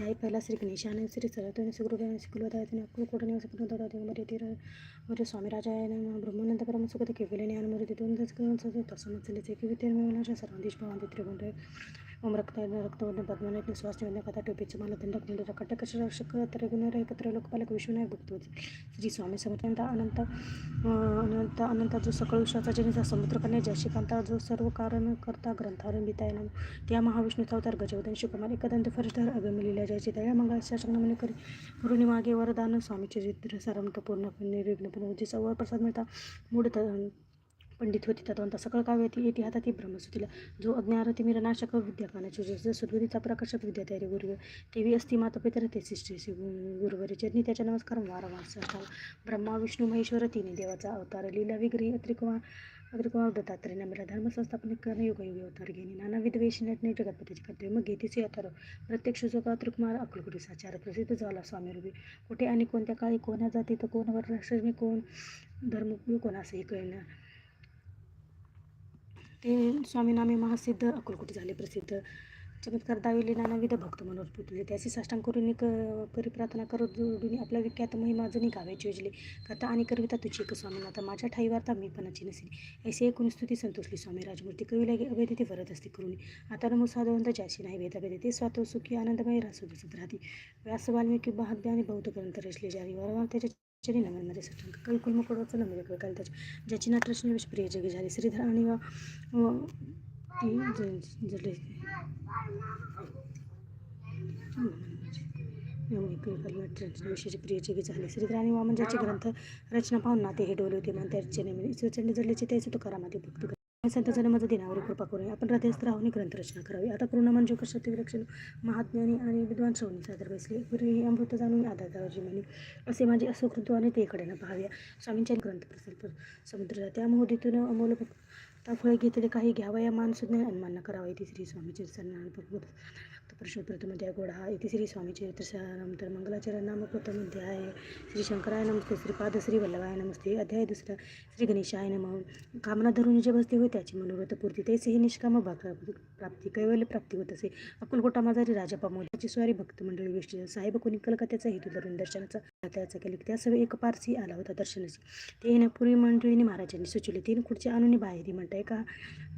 अध्याय पहिला श्री गणेशाने श्री सरस्वती श्री गुरुदेव श्री कुलदायने अक्कलकोट निवासमध्ये तिरमध्ये स्वामी राजायन ब्रह्मानंद परमसुखत केवल्याने अनुमती दोन दस करून तसमचलेचे ओम रक्त रक्तवर्धन पद्मनाथ स्वास्थ्य निवडण्या कथा टोपीचे मला दंडक मुंड कटक रक्षक त्रिगुण एकत्र लोकपालक विष्णुनायक भक्त श्री स्वामी समर्थ अनंत अनंत अनंत जो सकळ विश्वाचा जनिता समुद्र कन्या जो सर्व कारण करता ग्रंथारण बितायन त्या महाविष्णूचा अवतार गजवदन शिवकुमार एकदंत फरिधर अगमलीला जयचे दया मंगळाच्या संगमने करी। गुरुनी वरदान स्वामीचे चित्र सारमत पूर्ण निर्विघ्न पुनरुद्धीचा वर प्रसाद मिळता मूढ पंडित होती तत्वंत सकळ काव्य ती येती ती ब्रह्मसुतीला. जो अज्ञारती मिरनाशक विद्याकानाचे जस सद्गुरीचा प्रकाशक विद्या तयारी गुरुवे तेवी असती माता पितर ते श्री गुरुवरी ज्यांनी त्याच्या नमस्कार वारंवार साष्टांग ब्रह्मा विष्णू महेश्वर तिने देवाचा अवतार लीला विग्रही अत्रिकुमार अग्रकुमार दत्तात्रय नम्र धर्मसंस्थापन कर्ण योग्य अवतार घेणे नानाविध वेश नटणे जगतपतीचे कर्तव्य मग घेतीचे अवतार प्रत्यक्ष जो अत्रिकुमार अक्कलकुटी साचार प्रसिद्ध झाला स्वामी रुबी कुठे आणि कोणत्या काळी कोणा जाती तर कोणावर वर्णाश्रमी कोण? धर्म कोण असंही कळणार ते स्वामीनामे महासिद्ध अक्कलकोटी झाले प्रसिद्ध. चमत्कार दाविले नानाविध भक्त मनोर पुतले त्याची साष्टांग करून क परिप्रार्थना करत जोडून आपला विख्यात महिमा जणी गावायची योजले कथा आणि करविता तुझी एक स्वामीनाथा माझ्या ठाई वार्ता मी पणाची नसेल. ऐसे एकूण स्तुती संतोषली स्वामी. राजमूर्ती कवीला अभेद ते वरत असते करून आता नमो साधवंत ज्याशी नाही भेदाभेद ते स्वातः सुखी आनंदमय रासू दिसत राहते. व्यास वाल्मिकी महाद्या आणि बौद्ध ग्रंथ रचले जारी वरवा त्याच्या चरी नमनमध्ये सष्टांग कलकुल कुलमुकडवरचं नमध्ये म्हणजे कवी त्याची ज्याची नाटरचने प्रिय जगी झाली. श्रीधर आणि ती जडले विशेष प्रिय जगी झाली. श्रीधर आणि वामन म्हणजे ज्याचे ग्रंथ रचना पाहून नाते हे डोले होते. मन त्याचे नेहमी ईश्वरचंडी जडल्याचे त्याच तुकारामध्ये भक्त संत जन्मच दिनावर कृपा करूया. आपण हृदयस्थ ग्रंथ रचना करावी. आता पूर्ण म्हणजे कशाचे विलक्षण महात्म्याने आणि विद्वान श्रवणी सादर बसले पूर्वी अमृत जाणून आधारची म्हणे असे माझे असुकृत आणि तेकडे न पाहाव्या स्वामींच्या ग्रंथ प्रसल्प समुद्र त्या मोहदीतून अमोल फळे घेतले. काही घ्यावया मान सुज्ञान अन्मान करावा. ती श्री स्वामीचे सन्मान भगवत पुरुषोत्तम प्रथम गोड हा श्री स्वामी नंतर मंगलाचरण नाम प्रथम अध्याय श्री शंकराय नमस्ते श्रीपाद श्री वल्लभाय नमस्ते. अध्याय दुसरा श्री गणेशाय नम. कामना धरून जे बसते होय त्याची मनोरथ पूर्ती. तेच हे निष्काम प्राप्ती कैवल्य प्राप्ती होत असे. अकुलकोटा माझारी राजा मोदीची स्वारी भक्त मंडळी गोष्टी साहेब कोणी कलकत्याचा हेतू धरून दर्शनाचा त्याचा केले. त्यासह एक पारसी आला होता दर्शनाची ते येण्यापूर्वी मंडळीने महाराजांनी सुचवले. तीन खुर्ची आणून बाहेरी म्हणता एका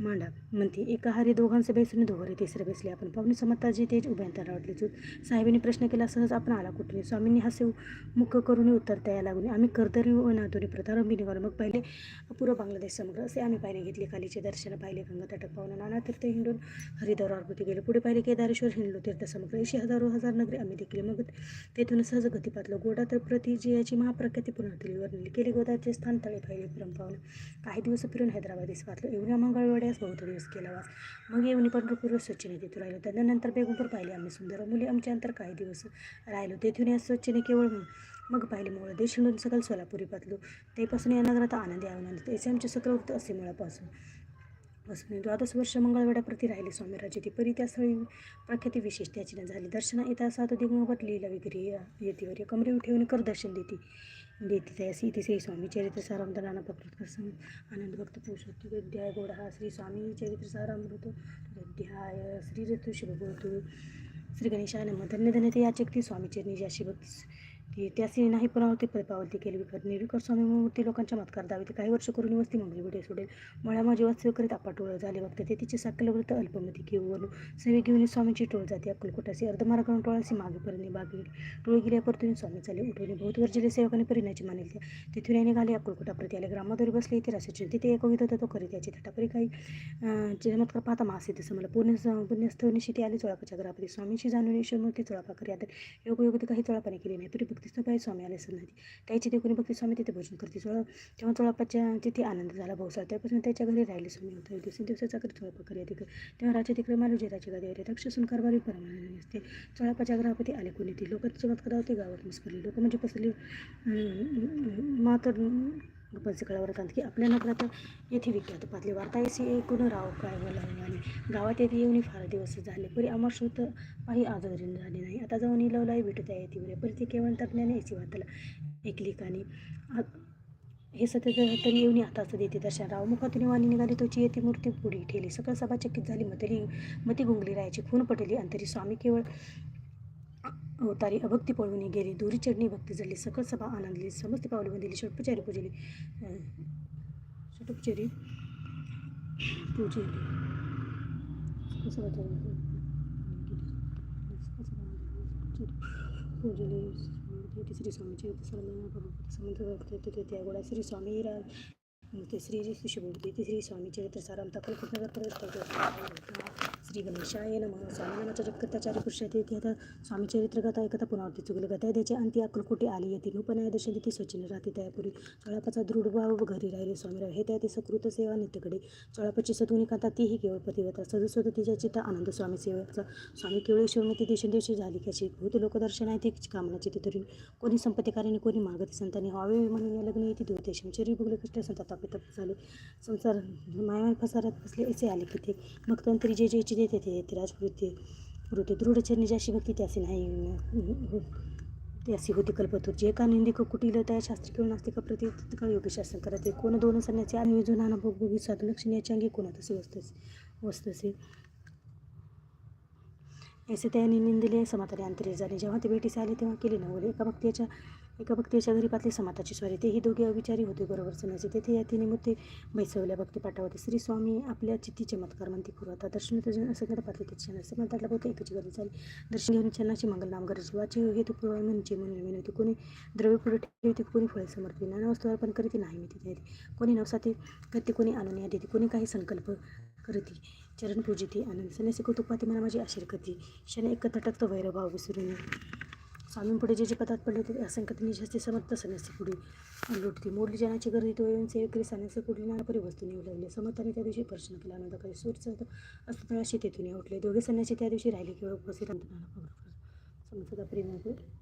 मांडा. म्हणते एका हारी दोघांचे बेसून दोघरे तिसरे बसले आपण. पाहुणे समजताजी तेच उभ्यांतर आवडले चूत साहेबांनी प्रश्न केला सहज आपण आला कुठे स्वामींनी हसे मुख करून उत्तर द्यायला लागून. आम्ही कर्दरी व नादोरी प्रथारंभी निघालो मग पहिले पूर्व बांगलादेश समग्र असे आम्ही पाहिले घेतले. खालीचे दर्शन पाहिले गंगा तटक पाहुणा नाना तीर्थ हिंडून हरिद्वारावरती गेले पुढे पाहिले केदारेश्वर हिंडलो तीर्थ समग्र. अशी हजारो हजार नगरी आम्ही देखील मग तेथून सहज गती पातलो गोडा तर प्रतिजयाची महाप्रख्याती पुनर्तली वर्णली केले गोदाचे स्थान तळे पाहिले परम काही दिवस फिरून हैदराबादीस पातलो एवढ्या मंगळवाड्यास बहुत दिवस केला वास. मग येऊन पंढरपूर स्वच्छ तिथून राहिलो. त्यानंतर बेगमपूर पाहिले आम्ही सुंदर. मुली आमच्या अंतर काही दिवस राहिलो. तेथून या स्वच्छने केवळ मग पाहिले मुळे देश सकल सोलापुरी पातलो. तेपासून या नगरात आनंदी आनंद. त्याचे आमचे सक्रवृत्त असे मुळापासून. असून द्वादश वर्ष मंगळवेड्याप्रती राहिले स्वामीराजे. ती परी त्या स्थळी प्रख्याती विशेष त्याची न झाली. दर्शना येता सात दिगंबत लिहिला विक्री येतीवर कमरे ठेवून कर दर्शन देते. देते त्या इथे श्री स्वामी चरित्र सारामृत नाना प्रसंग. आनंद भक्त पुरुषोत्तम अध्याय गोडा हा श्री स्वामी चरित्र सारामृत अध्याय श्री ऋतू शुभ श्री गणेशाय नम. धन्य ते याचकती स्वामी चरणी ज्याशी भक्ती ती नाही पुनरावृत्ती पावती केली विकत. निर्विकर स्वामी मूर्ती लोकांच्या मतकार दावी ते काही वर्ष करून वस्ती मंगली विडे सोडेल. मळ्यामा जेव्हा सेव करीत टोळ झाले वक्त ते तिचे साकल वृत्त अल्पमती घेऊन सेवे घेऊन स्वामीची टोळ जाते. अक्कलकोटाशी अर्धमारा करून टोळाशी मागेपर्यंत बागे टोळ गेल्या परतून स्वामी चाले उठवले बहुत गरजेले सेवकाने परिणाची मानेल त्या. तिथून याने घाले प्रती आले ग्रामाधरी बसले इथे रासायचे तिथे एक होता तो करीत त्याची थटापरी काही चमत्कार पाहता मासे तसं मला पुण्य पुण्यस्थ निशिती आली. चोळापाच्या घरापती. स्वामीची जाणून ईश्वरमूर्ती चोळापा करी आता योग काही चोळापाने केली नाही. तरी भक्तीचं बाई स्वामी आले नाही त्याची ते कोणी भक्ती स्वामी तिथे भजन करते. सोळा तेव्हा चोळापाच्या तिथे आनंद झाला भाऊसाळ त्यापासून त्याच्या घरी राहिले स्वामी होते. दिवसे दिवसाचा कर चोळापा करी तिकडे तेव्हा राजा तिकडे मालूजी राजा गादी होते तक्षसून कारभारी परमानंद असते. चोळापाच्या ग्रहापती आले कोणी ती लोक चमत्कार होते. गावात मिसपरले लोक म्हणजे पसरली मातर पंचकळा कळावर की आपल्या नगरात येथे विख्यात पातळी वार्ता येसी एकूण राव काय आणि गावात येथे येऊन फार दिवस झाले. परी अमर श्रुत काही आजवरी झाले नाही. आता जाऊन लवलाई भेटू त्या येते बरे परी ते केवळ तज्ञाने येसी वार्ताला एकलिकाने हे सत्य तरी येऊन हाताचं देते. दर्शन राव मुखातून वाणी निघाली. तोची येते मूर्ती पुढे ठेली सकळ सभा चकित झाली. मतली मती गुंगली राहायची. खून पटली. अंतरी स्वामी केवळ अवतारी अभक्ती पळून गेली दुरी चढणी भक्ती जडली सकल सभा आनंदली समस्त पावली बंदिली षटपचारी पूजली षटपचारी पूजली पूजली श्री स्वामीची समंत त्या गोळा श्री स्वामी श्री शिशुभूती ते श्री स्वामी चरित्र सारामता कलकुटनगर प्रवेश श्री गणेशाय नमः. स्वामी नामाच्या जगत्याचार्य पुरुषाते आता स्वामी चरित्र गाथा एकता पुनरावृत्ती चुकली. गाथा त्याच्या अंती अकलकोटी आली येते. नूपनाय दर्शन ती स्वच्छ राहते. त्यापूर्वी चोळापाचा दृढ भाव घरी राहिले. स्वामीराव हे त्या ते सकृत सेवा नित्यकडे. चोळापाची सदुनी कांता तीही केवळ पतिव्रता सदस्वत तिच्या चित्ता आनंद स्वामी सेवेचा. स्वामी केवळ शिवमती दिवसेंदिवशी झाली कशी? भूत लोकदर्शन आहे ती कामनाची ती तरी. कोणी संपत्तिकाराने कोणी मागती संतांनी हवे म्हणून या लग्न येते. दुर्देश शरीर भोगले कृष्ण संतात तप झाले. संसार मायमाय फसारात बसले असे आले की ते भक्तंतरी जे जे देते ते ते ते राजवृत्ती वृत्ती दृढचरणी ज्याशी भक्ती त्यासी नाही. त्यासी होती कल्पतूर. जे का निंदिक कुटील त्या शास्त्री किंवा नास्तिक प्रति तत्काळ योग्य शासन करते कोण दोन सन्याचे आणि विजुनाना भोगभोगी साधू लक्ष्मी याच्या अंगी कोणा तसे वस्तसे वस्तसे. ऐसे त्याने निंदिले समाताने अंतरे झाले. जेव्हा ते भेटीस आले तेव्हा केले नवले. एका भक्तीच्या एका भक्तीच्या घरी पातली समाताची स्वारी. तेही दोघे अविचारी होते बरोबर सणाचे. तेथे या तिने मुद्दे बैसवल्या. भक्ती पाठवते. श्री स्वामी आपल्या चित्ती चमत्कार म्हणते. करू आता दर्शन तजन असं करत पातले ते क्षण असं म्हणतात बहुते एकची गरज झाली. दर्शन घेऊन मंगल मंगलनाम गरज. वाचे हेतू पुरवाय म्हणजे म्हणून विनवते कोणी द्रव्य पुढे ठेवते कोणी फळे समर्पित. नाना वस्तू अर्पण करते नाही मी तिथे कोणी नवसाते करते कोणी आणून या देते. कोणी काही संकल्प करते चरण पूजिती आनंद. सन्यासी कौतुकपाती मला माझी आशीर क्षण एक तटकतो वैरभाव विसरून स्वामींपुढे जे जे पदात पडले होते असंख्य जास्त समर्थ सन्यासी पुढे लुटती मोडली जनाची गर्दी तो येऊन सेवकरी सन्यासी पुढे नानापरी वस्तू नेऊ लागले. समर्थाने त्या दिवशी प्रश्न केला नंतर काही सूर्य असतळाशी तेथून उठले. दोघे सन्यासी त्या दिवशी राहिले केवळ उपस्थित समर्थाचा प्रेम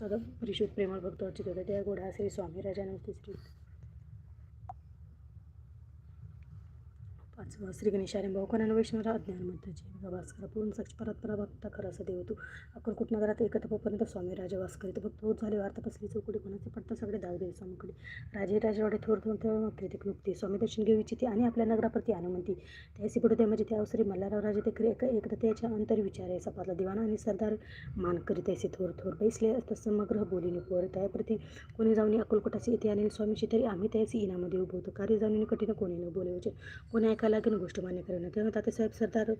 सदा परिशुद्ध प्रेमळ भक्त अर्चित होता. त्या गोडा श्री स्वामी राजानं श्री पाचवा श्री गणेशारे भाऊकाना वैष्णवरा अज्ञान मंत्राची भास्कर पूर्ण साक्ष परत भक्त खरा असं देव तू अक्कलकोट नगरात एकतपापर्यंत स्वामी राजा वास करीत भक्त होत झाले वार्ता पसली चौकडी कोणाचे? पडतं सगळे दाव देव स्वामीकडे. राजे राजवाडे थोर थोर थोर प्रीतिक नुकते स्वामी दर्शन घेऊ इच्छिते आणि आपल्या नगराप्रती अनुमती त्यासी पुढे त्या म्हणजे त्या अवसरी मल्हारराव राजे ते खरे एकदा त्याच्या अंतर विचार आहे. सपातला दिवाना आणि सरदार मान करीत असे थोर थोर. बैसले असता समग्र बोलीने पोर. त्याप्रती कोणी जाऊन अक्कलकोटाचे येते आले स्वामीची तरी आम्ही त्याची इनामध्ये उभं होतो. कार्य जाऊन कठीण कोणी न बोलायचे. कोणी ऐकायला लागेल गोष्ट मान्य करणं. तेव्हा तात्यासाहेब सरदार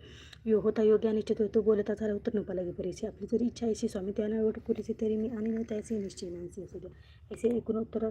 यो होता योग्य आणि होतो तो बोलता झाला उत्तर नपा लागे परीचे आपली जरी इच्छा ऐशी स्वामी त्यानं एवढं पुरीची तरी मी आणि त्याचे निश्चय मानसी असू द्या. ऐसे एकूण उत्तर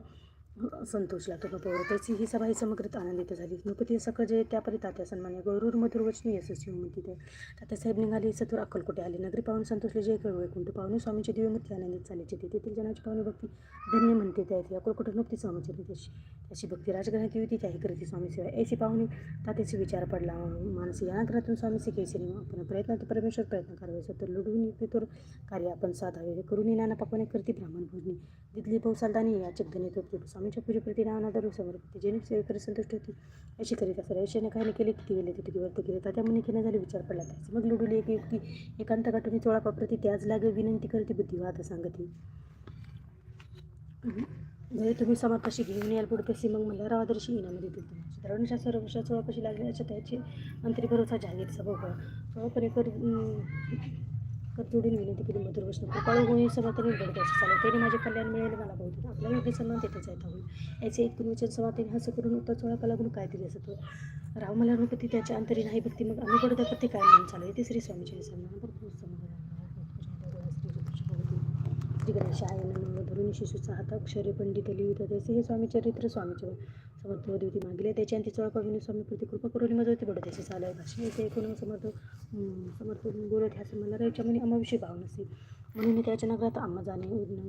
संतोष लागतो नपोवर त्याची ही सभा ही समग्रत आनंदित झाली. नृपती सकळ जे त्यापरी तात्या सन्मान्य गौरूर मधुर वचनी यशस्वी म्हणते ते. तात्यासाहेब निघाले सत्वर अक्कलकोटे आले. नगरी पाहून संतोषले जे कळ वैकुंठ पाहुणे स्वामीचे दिव्यमूर्ती आनंदित झाल्याचे ते तेथील जनाची पाहुणे भक्ती धन्य म्हणते त्या येथे अक्कलकोट नुकती स्वामीची त्याची त्याची भक्ती राजघराण्यात होती त्याही करीती स्वामी सेवा ऐशी पाहुणे तात्याचे विचार पडला. मानसी या नगरातून स्वामी केसरी आपण प्रयत्न तर परमेश्वर प्रयत्न करावे सत्तर लुडून पितोर कार्य आपण साधावे. हे करून नाना पापाने करते ब्राह्मण भोजनी. दिदली बहुसालदानी याचक धनी तो आमच्या पूजेप्रती नावाना दरु समर्पित जेणे सेवेकर संतुष्ट होती अशी करीत असं ऐशाने काही केले किती गेले तिथे वर्त केले तात्या त्या मुनिकेने झाले विचार पडला त्याचे. मग लुडुली एक युक्ती एकांत गाठून चोळा पाप्रती त्याच लागे विनंती करते बुद्धिवाद सांगते. जरी तुम्ही समापाशी घेऊन याल पुढे तसे मग मला रावादर्शी इनामध्ये देतो धरणशा सर्व वर्षा चोळापाशी लागल्याच्या त्याची मंत्री भरोसा जाहीर सभा चोळापणे कर जोडून विनंती केली मधुर वचन कृपाळू होईल सभा तरी घडत असे चालेल त्याने माझे कल्याण मिळेल मला बहुतेक आपला योग्य सन्मान तेथे येता होईल याचे एक वचन सभा हसं करून उत्तर सोळा कलागुण काय दिले असतो? राम राव मला अनुपती त्याच्या अंतरी नाही भक्ती मग आम्ही पडतो काय म्हणून चालू ते श्री स्वामीचे श्री गणेशाय नमः धरून शिशूचा हात अक्षरे पंडित लिहित त्याचे हे स्वामी चरित्र स्वामीचे समर्थ देवती मागिले. त्याच्या आणि तिचा पाविनी स्वामी प्रति कृपा करून मजवती पडत त्याचे चालू आहे भाषण येते. एकूण समर्थ समर्थ बोलत ह्या मला राहायच्या म्हणजे अमाविषयी भाव नसे म्हणून त्याच्या नगरात आम्हा जाणे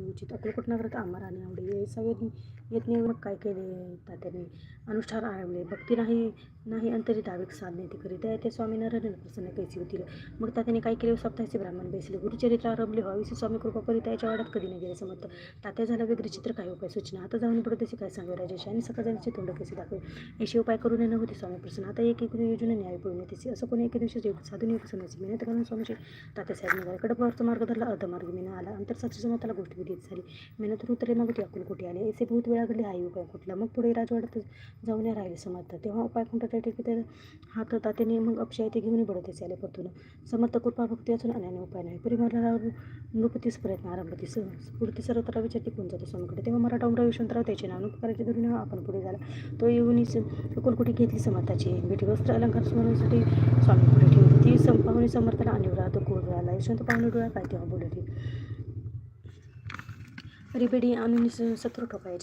उचित अक्कलकोट नगरात आम्हा राणे आवडे सगळ्यात येत नाही. मग काय केले? तात्याने अनुष्ठान आणवले भक्ती नाही नाही अंतरी दाविक साधने ते करीत त्या ते स्वामी नारायण प्रसन्न कैसी होतील. मग तात्याने काय केले? सप्ताहाचे ब्राह्मण बेसले. गुरुचरित्र आरंभले व्हावीसे स्वामी कृपा परी त्याच्या वाड्यात कधी नाही गेले समर्थ. तात्या झाला वेगळे चित्र. काय उपाय सूचना? आता जाऊन पुढे तशी काय सांगू राजेश आणि सकाळचे तोंड कसे दाखवे अशी उपाय करून नव्हते स्वामी प्रसन्न. आता एक एक योजना न्याय पूर्ण तसे असं कोणी एके दिवशी योग साधून योग समजायची मेहनत करून स्वामीचे तात्यासाहेब निघाले. कडपावरचा मार्ग धरला. मार्ग मी आला. नंतर सक्सेस होऊन त्याला गोष्टी विधीत झाली. मेहनत उतरले मग ती आपण कुठे आले? असे बहुत वेळा घडले उपाय कुठला? मग पुढे राजवाड्यात जाऊन राहिले समर्थ. तेव्हा उपाय कोणता? त्या ठिकाणी त्या हात तात्याने मग अपशय ते घेऊन बडत आले परतून. समर्थ कृपा भक्ती असून अन्याने उपाय नाही. परिवारावर नृपतीस प्रयत्न आरंभतीस पुढती सर्वत्र विचार टिकून जातो स्वामीकडे. तेव्हा मराठा उमराव यशवंतराव त्याचे नाव नुकराचे धरून आपण पुढे झाला. तो येऊनच कुलकुटी घेतली समर्थाची भेटी. वस्त्र अलंकार स्मरणासाठी स्वामी पुढे ठेवली. ती संपावणी समर्थाला आणि तो कोर राहिला यशवंत पाहुणे डोळा काय तेव्हा बोलत रिबेडी आणून सत्र ठोकायचे